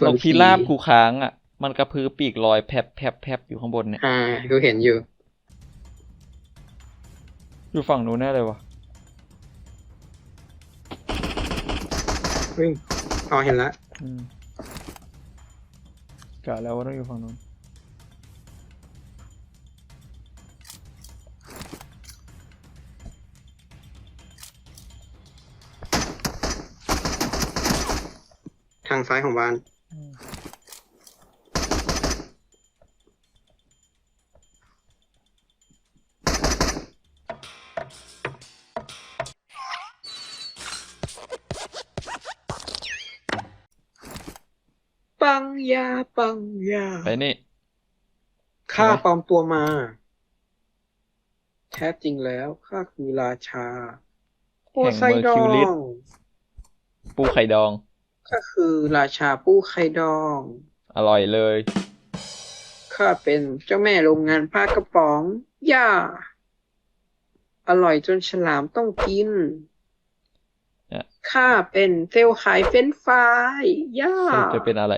ส่วนนกพิราบกูค้างอะ มันกระพือปีกลอยแผบแผบแผบอยู่ข้างบนเนี่ย อ่ากูเห็นอยู่ อยู่ฝั่งนู้นแน่เลยวะวิ่งอ๋อเห็นละอืมกะแล้วว่าต้องอยู่ฝั่งนู้น ทางซ้ายของบ้าน ปังยาปังยาไปนี่ ข้าปลอมตัวมา แท้จริงแล้วข้าคือราชาโอไซดอแห่งเมอร์คิวลิสงปูไข่ดองข้าคือราชาปู้ไข่ดอง อร่อยเลย ข้าเป็นเจ้าแม่โรงงานปลากระป๋อง ย่า อร่อยจนฉลามต้องกินเนี่ย ข้าเป็นเซลล์ขายเฟรนช์ฟรายย่าสรุปจะเป็นอะไร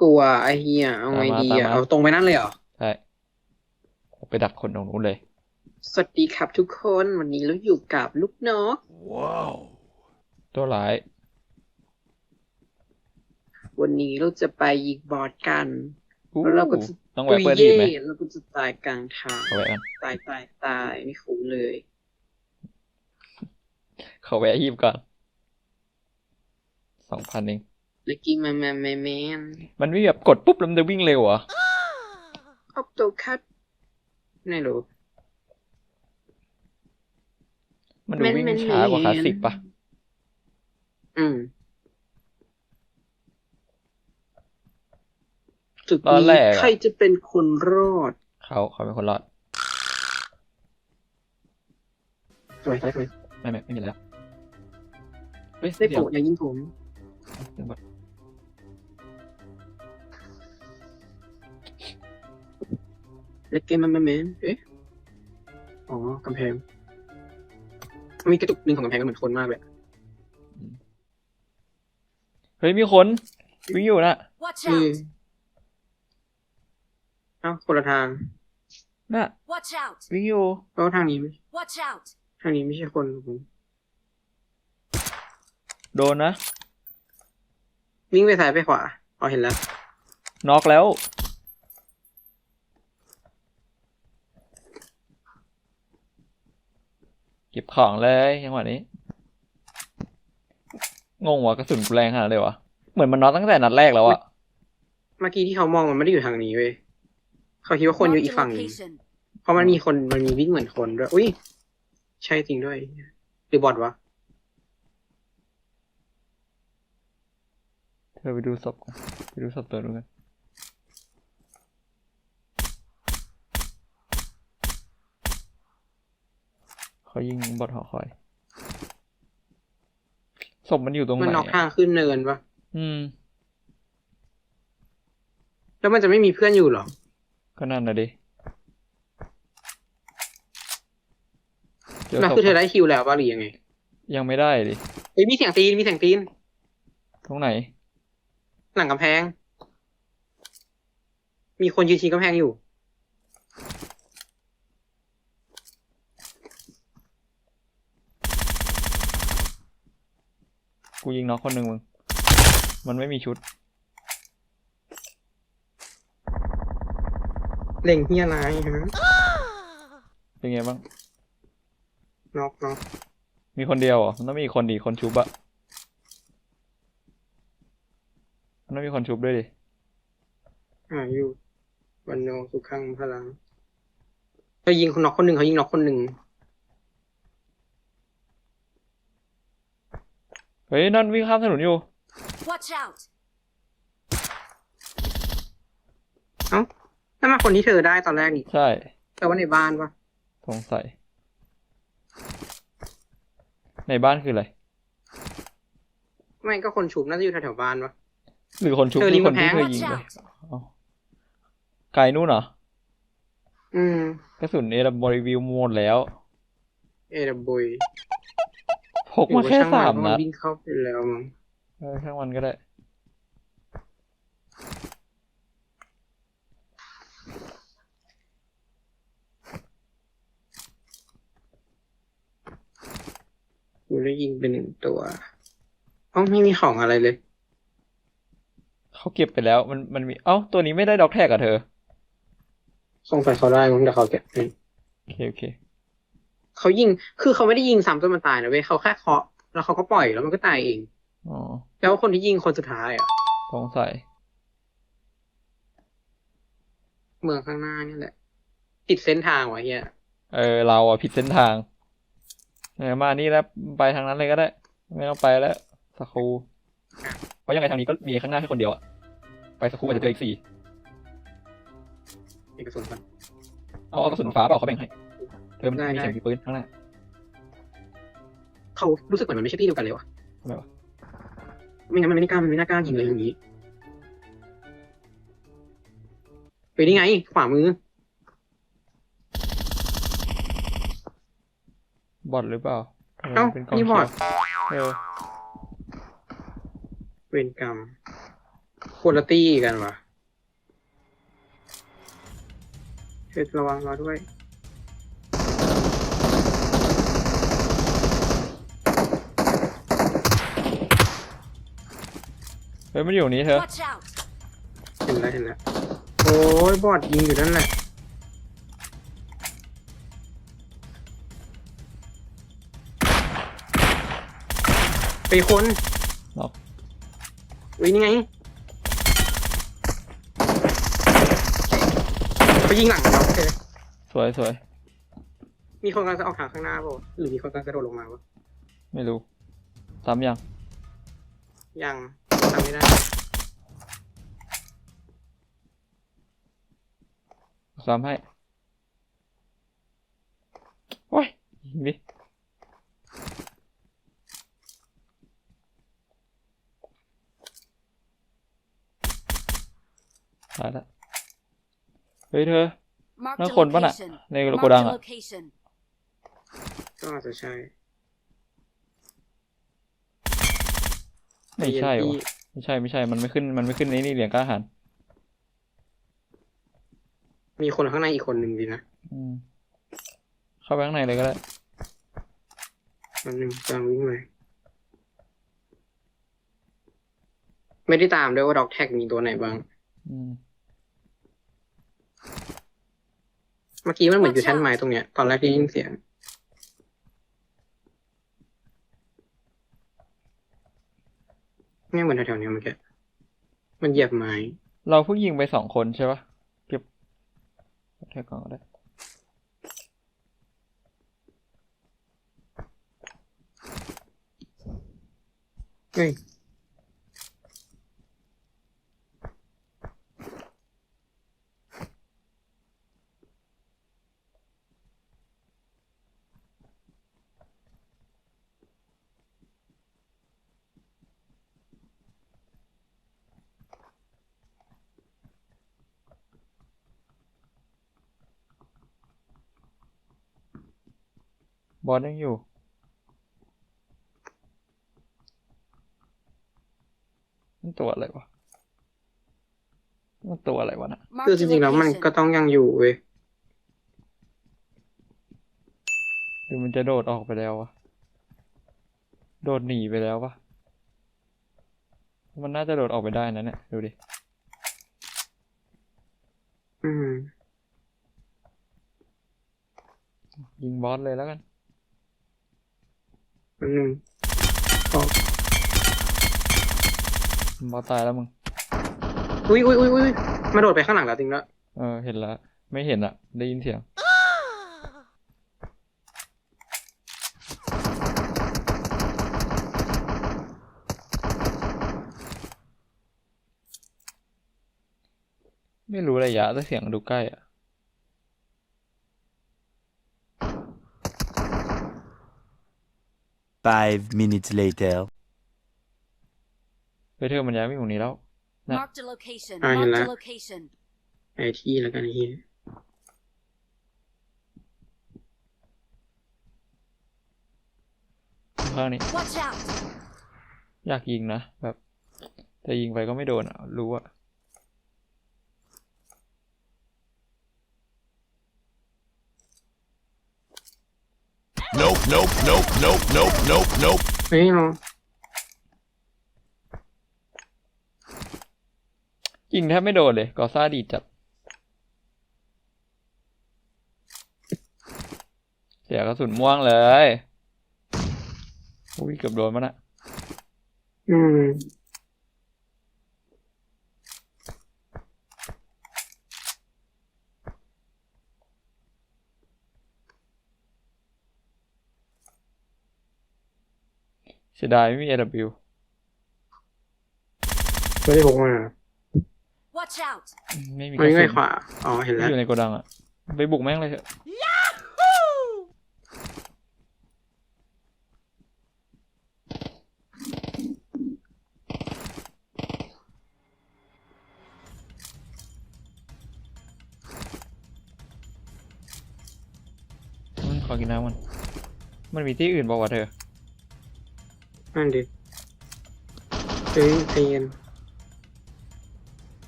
กลัวไอเฮียเอาไงดีตามอะมา เอาตรงไปนั่นเลยเหรอ ใช่ไปดักคนตรงนู้นเลย สวัสดีครับทุกคนวันนี้เราอยู่กับลูกนก ตัวร้าย วันนี้เราจะไปยิงบอสกันอู้แล้วเราก็จะ ต้องแวะเปิดหีบไหมเย่เราก็จะตายกลางทางเขาแวะกันตายตายตายไม่คุ้มเลยเขาแวะหีบก่อนสองพันเองเล็กกี้มาแมนแมนแมนมันไม่แบบกดปุ๊บแล้วมันจะวิ่งเร็วเหรอออปโตคัตไม่รู้มันดูวิ่งแม่นๆช้ากว่าคลาสสิกปะอืม จุดตอนนี้แรกอะใครจะเป็นคนรอด เขาเขาเป็นคนรอดสวยสวยสวยไม่ไม่ไม่มีแล้วเฮ้ยได้เดี๋โปยรวดอย่ายิงผมเดี๋ยวก่อนเล็กเกมมันแมนแมนเอ๊ะอ๋อกำแพงมันมีกระจุกหนึ่งของกำแพงก็เหมือนคนมากเลย เฮ้ย มีคน วิ่งอยู่นะ Watch อืม out! เอ้าคนละทางน่ะ Watch out! วิ่งอยู่เพราะว่าทางนี้ไม่ Watch out! ทางนี้ไม่ใช่คนผมโดนนะวิ่งไปซ้ายไปขวาอ๋อเห็นแล้วน็อกแล้ว เก็บของเลยจังหวะนี้ งงว่ะกระสุนกูแรงขนาดเลยวะเหมือนมันน็อกตั้งแต่นัดแรกแล้วอะเมื่อกี้ที่เขามองมันไม่ได้อยู่ทางนี้เว้ย เขาคิดว่าคนอยู่อีก Marked a ฝั่งหนึง location. เพราะมันมีคนมันมีวิ่งเหมือนคนด้วย อุ้ย ใช่จริงด้วย หรือบอทวะ เธอไปดูศพก่อนไปดูศพตัวนู้นกันเขายิงบอทหอคอยศพมันอยู่ตรงไหมันนนอกอะทางขึ้นเนินปะอืม แล้วมันจะไม่มีเพื่อนอยู่เหรอ ก็นั่นนะดิเจอแล้วศพคือเธอได้คิวแล้วปะหรือยังไง ยังไม่ได้ดิเฮ้ยมีเสียงตีนมีเสียงตีน ตรงไหน หลังกำแพง มีคนยืนชี้กำแพงอยู่ กูยิงน็อกคนหนึ่งมึง มันไม่มีชุด เล็งเฮียนายฮะเป็นไงบ้างน็อกน็อกมีคนเดียวเหรอมันต้องมีอีกคนดีคนชุบอะมันต้องมีคนชุบด้วยดิ อ่าอยู่วันโนสุขังพลังเขายิงคนน็อกคนหนึ่งเขายิงน็อกคนหนึ่งเฮ้ยนั่นวิ่งข้ามถนนอยู่ Watch out! เอ้า นั่นมาคนที่เธอได้ตอนแรกนี่ใช่ แต่ว่าในบ้านปะสงสัย ในบ้านคืออะไร ไม่ก็คนชุบน่าจะอยู่แถวๆบ้านปะ หรือคนชุบเธอหลิรืงอคนกำแพที่งเคยยิงไป Watch out อ๋อไกลนู่นเหรออืม กระสุนเอดับบริวิวหมดแล้วเอดับบุยพพกมาแค่หรือว่สามช่งนัด วิ่งเข้าไปแล้วมั้งเออช่างมันก็ได้ กูได้ยิงไปหนึ่งตัวอ๋อไม่มีของอะไรเลย เขาเก็บไปแล้ว มันมันมี เอ้า ตัวนี้ไม่ได้ด็อกแท็กกับเธอสงสัยเขาได้มั้งแต่เขาเก็บเองโอเคโอเคเขายิง คือเขาไม่ได้ยิงซ้ำจนมันตายนะเว้ยเขาแค่เคาะ แล้วเขาก็ปล่อยแล้วมันก็ตายเอง อ๋อ แล้วคนที่ยิงคนสุดท้ายอะสงสัยเมืองข้างหน้านี่แหละติดเส้นทางวะเฮียเออ เราอะผิดเส้นทาง เนี่ยมานี่แล้วไปทางนั้นเลยก็ได้ ไม่ต้องไปแล้วสักครูเพราะยังไงทางนี้ก็มีข้างหน้าแค่คนเดียวอะไปสักครูอาจจะเจออีกสี่เอกสารก่อนเอาเอากระสุนฟ้าเปล่าเขาแบ่งให้เธอมันได้มีได้เสียงมีปืนข้างหน้าเขารู้สึกเหมือนมันไม่ใช่ที่เดียวกันเลยวะทำไมวะไม่งั้นมันไม่กล้ามันไม่น่ากล้ายิงเลยอย่างนี้ไปนี่ไง ขวามือ บอทหรือเปล่าทำไมเอ้ามันเป็นกองนี่บอทเขียวเออเวรกรรมคนละตี้กันวะเฮ้ยระวังรอด้วย เฮ้ยมันอยู่นี้เธอ Watch out! เห็นแล้วเห็นแล้ว โอ้ยบอดยิงอยู่นั่นแหละ ไปคนเนาะวินี่ไงเขายิงหลังเราโอเคสวยสวยมีคนกำลังจะออกทางข้างหน้าป่ะหรือมีคนกำลังกระโดดลงมาป่ะไม่รู้ซ้ำยังยังทำไม่ได้ซ้ำให้โอ้ยยิงดิ ตายละเฮ้ยเธอ Marked Nó a khôn quá nè. location. ในโก Marked ดัง a อะ location. ก็อาจจะใช่ ไม่ใช่ใจเย็นวะพี่ไม่ใช่ไม่ใช่ มันไม่ขึ้น มันไม่ขึ้นในนี่เหรียญกล้าหารมีคนข้างในอีกคนหนึ่งดีนะอืมเข้าไปข้างในเลยก็ได้แป๊บนึงกำลังวิ่งไปไม่ได้ตามด้วยว่าด็อกแท็กมีตัวไหนบ้างอืม เมื่อกี้มันเหมือนอยู่แท่นไม้ตรงเนี้ย ตอนแรกที่ได้ยินเสียง เนี่ยเหมือนแถวๆเนี้ยเมื่อกี้มันเหยียบไม้ เราเพิ่งยิงไปสองคนใช่ปะเก็บแท็กก่อนก็ได้เฮ้ย บอสยังอยู่ มันตัวอะไรวะ มันตัวอะไรวะน่ะคือ Marked จ a ริงๆแล้วมัน location. ก็ต้องยังอยู่เว้ยหรือมันจะโดดออกไปแล้ววะ โดดหนีไปแล้ววะ มันน่าจะโดดออกไปได้นะเนี่ย ดูดิ อืม ยิงบอสเลยแล้วกัน แป๊บนึงบอสตายแล้วมึง อุ้ยอุ้ยอุ้ยอุ้ยมาโดดไปข้างหลังแล้วจริงแล้วเออ เห็นแล้ว ไม่เห็นอะได้ยินเสียง ไม่รู้ระยะแต่เสียงดูใกล้อะ Five minutes later. เฮ้ยเธอมันย้ายมาอยู่ตรงนี้แล้ว Nè. Marked a location. À, nhìn Marked a lại. location. ไอที่แล้วกันไอ้เฮียข้างนี้ Watch out! อยากยิงนะ แบบ แต่ยิงไปก็ไม่โดนอะรู้อะ Nope, nope, nope, nope, nope, nope, nope. เฮ้ยเรายิงแทบไม่โดนเลยกอซ่าดีจัด เสียกระสุนม่วงเลย อุ้ยเกือบโดนมันอะอืม เสียดายไม่มี AW ไม่ได้พกมา Watch out! ไม่มีกมันระยังไงสุนขวาอ๋อเห็นแล้วอยู่ในโกดังอะไปบุกแม่งเลยเถอะอืมขอกินน้ำมัน มันมีที่อื่นบอกว่าวะเธอ นั่นดิเฮ้ยใจเย็น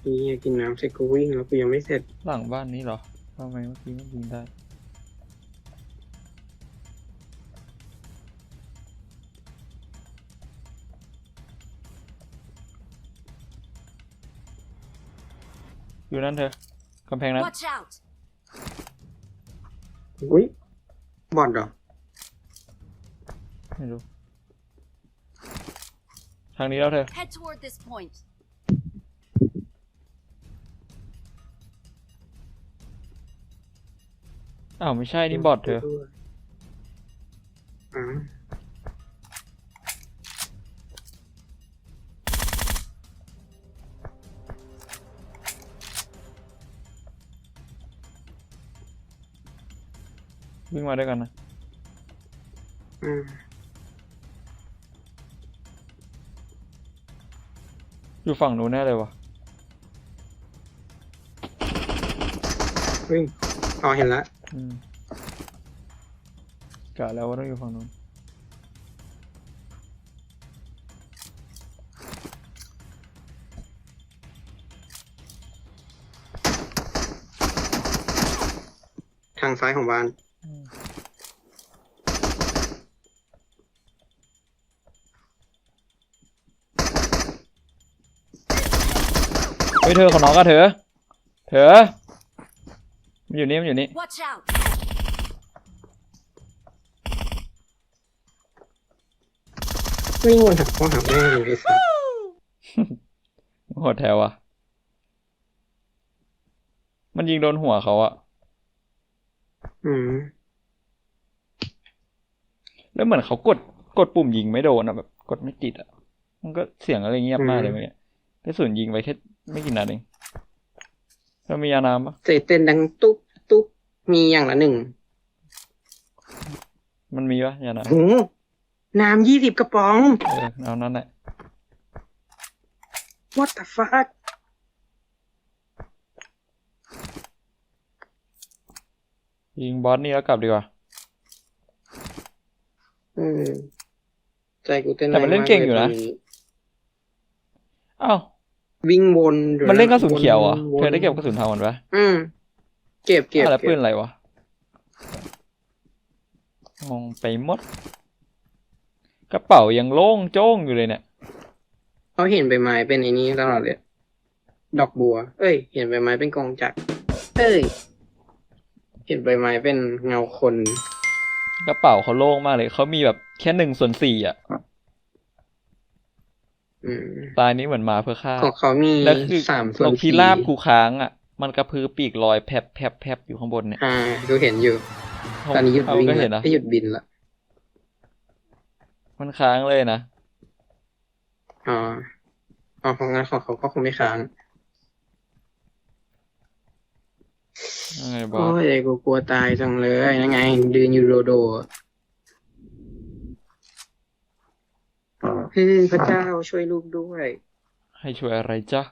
นี่กินน้ำเสร็จกูวิ่งแล้วกูยังไม่เสร็จ หลังบ้านนี้เหรอทำไมเมื่อกี้มันยิงได้ อยู่นั่นเธอกำแพงนั้น Watch out! อุ้ยบอดเหรอ ไม่รู้ ทางนี้แล้วเธอ Head toward this point. อ้าวไม่ใช่นี่บอทเธออ๋อวิ่งมาด้วยกันนะ อืม อยู่ฝั่งนู้นแน่เลยวะวิ่งอ๋อเห็นแล้วอืมกะแล้วว่าต้องอยู่ฝั่งนู้นทางซ้ายของบ้าน อืมเฮ้ยเธอของน้องก็เธอเธอมันอยู่นี่มันอยู่นี่ Watch out! วิ่งวนหาพ่อหาแม่เลยไอ้สัสโหดแถวอะมันยิงโดนหัวเขาอะอืมแล้วเหมือนเขากดกดปุ่มยิงไม่โดนอะแบบ กดไม่ติดอะมันก็เสียงอะไรเงียบมากเลยเมื่อกี้กระสุนยิงไปแค่ ไม่กี่นัดเองเรามียาน้ำปะเสียงเต้นดังตุ๊บตุ๊บมีอย่างละหนึ่ง มันมีปะยาน้โหน้ำยี่สิบกระป๋องำเออเอานั้นแหละ what the fuck ยิงบอสนี่แล้วกลับดีกว่า อืมใจกูเต้นแต่มันเล่นเก่งอยู่นะแรงมากเลตอ้าว วิ่งวนอยู่มันเล่นกระสุนเขียวเหรอะวนเธอได้เก็บกระสุนเทามันปะอืมเก็บเก็บอะไรเก็ปืบนอะไรวะงงไปหมด กระเป๋ายังโล่งโจ้งอยู่เลยเนี่ยเขาเห็นใบไม้เป็นไอ้นี้ตลอดเลยดอกบัว เอ้ย เห็นใบไม้เป็นกองจักรเอ้ย เห็นใบไม้เป็นเงาคน กระเป๋าเขาโล่งมากเลย เขามีแบบแค่หนึ่งส่วนสี่อะ อืมตายนี้เหมือนมาเพื่อฆ่าของเขามีแล้วคือสามส่วนนกพิสี่ราบกูค้างอะ มันกระพือปีกลอยแผบแผบแผบอยู่ข้างบนเนี่ย อ่าดูเห็นอยู่ ตอนนี้หยุดเอาวิ่งก็แล้เห็นวนะไม่หยุดบินละมันค้างเลยนะอ๋ออ๋อของงานของเขาก็คงไม่ค้างยังไงบอโอ้สยกูกลัวตายจังเลยยังไงดืนอยู่โรโด เฮ้ยพระเจ้าช่วยลูกด้วย ให้ช่วยอะไรจ๊ะ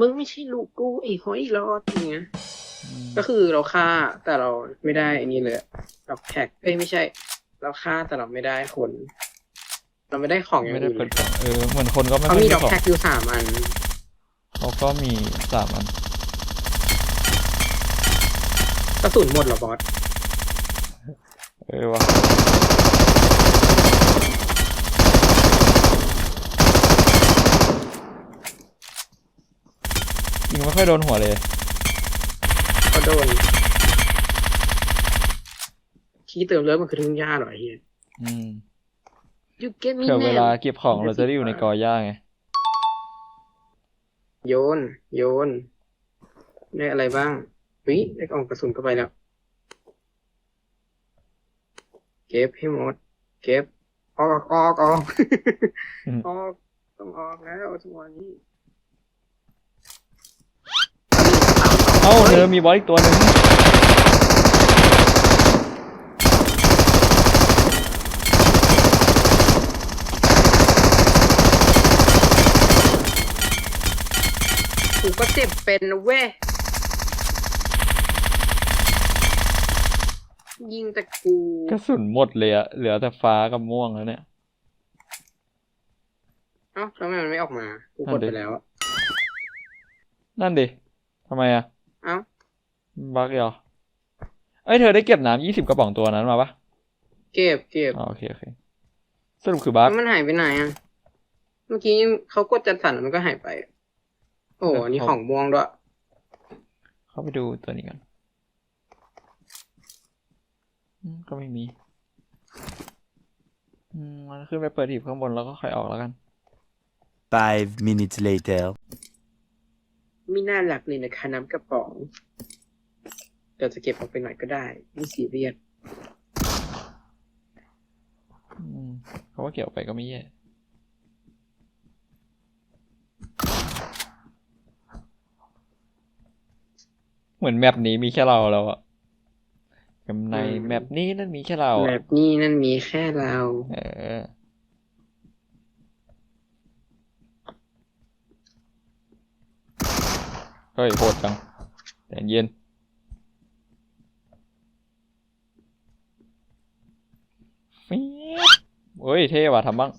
มึงไม่ใช่ลูกกูไอ้ห้อยรอดอย่างเงี้ยอืมก็คือเราฆ่าแต่เราไม่ได้อันนี้เลยอะเราแท็กเอ้ยไม่ใช่ เราฆ่าแต่เราไม่ได้คน เราไม่ได้ของอย่างไม่ได้อื่นเปิดกล่องเออเหมือนคนก็ไม่เขาค่อยมีมีดอกของแท็กอยู่สามอัน เขาก็มีสามอันกระสุนหมดเหรอบอส เออวะ งไม่ค่อยโดนหัวเลยเขาโดนที่เติมเลือดมันคือทุ่งหญ้าเหรอไอ้เฮียอืม you get me เผื่อเวลา now เก็บของเราจะได้อยู่ในกอหญ้าไง โยน โยนได้อะไรบ้างวิได้กล่องกระสุนเข้าไปแล้ว เก็บให้หมด เก็บ ออกออกออกอืมออกต้องออกแล้วจังหวะนี้ เอ้าเธอมีบอสอีกตัวหนึ่งกูก็เจ็บเป็นนะเว้ย ยิงแต่กูกระสุนหมดเลยอะเหลือแต่ฟ้ากับม่วงแล้วเนี่ยเอ้าทำไมมันไม่ออกมา กูกดนั่นดิไปแล้วอะนั่นดิทำไมอะ เอ้าบักเหรอเอ้ยเธอได้เก็บน้ำยี่สิบกระป๋องตัวนั้นมาปะเก็บเก็บอ๋อโอเคโอเคสรุปคือบักแล้วมันหายไปไหนอะ เมื่อกี้เขากดจัดสรรมันก็หายไปอะโอ้โหอันนี้ของม่วงด้วย เข้าไปดูตัวนี้กันอืมก็ไม่มี อืมมันขึ้นไปเปิดหีบข้างบนแล้วก็ค่อยออกแล้วกัน Five minutes later. ไม่น่าหลักเลยนะคะน้ำกระป๋องเดี๋ยวจะเก็บออกไปหน่อยก็ได้ ไม่ซีเรียสอืมเขาว่าเกี่ยวไปก็ไม่แย่เหมือนแมปนี้มีแค่เราแล้วอะในแมปนี้นั่นมีแค่เราแบอะบนี้นั่นมีแค่เรา เออ เฮ้ยโหดจังแต่เย็น เฮ้ย เท่ว่ะทำบ้าง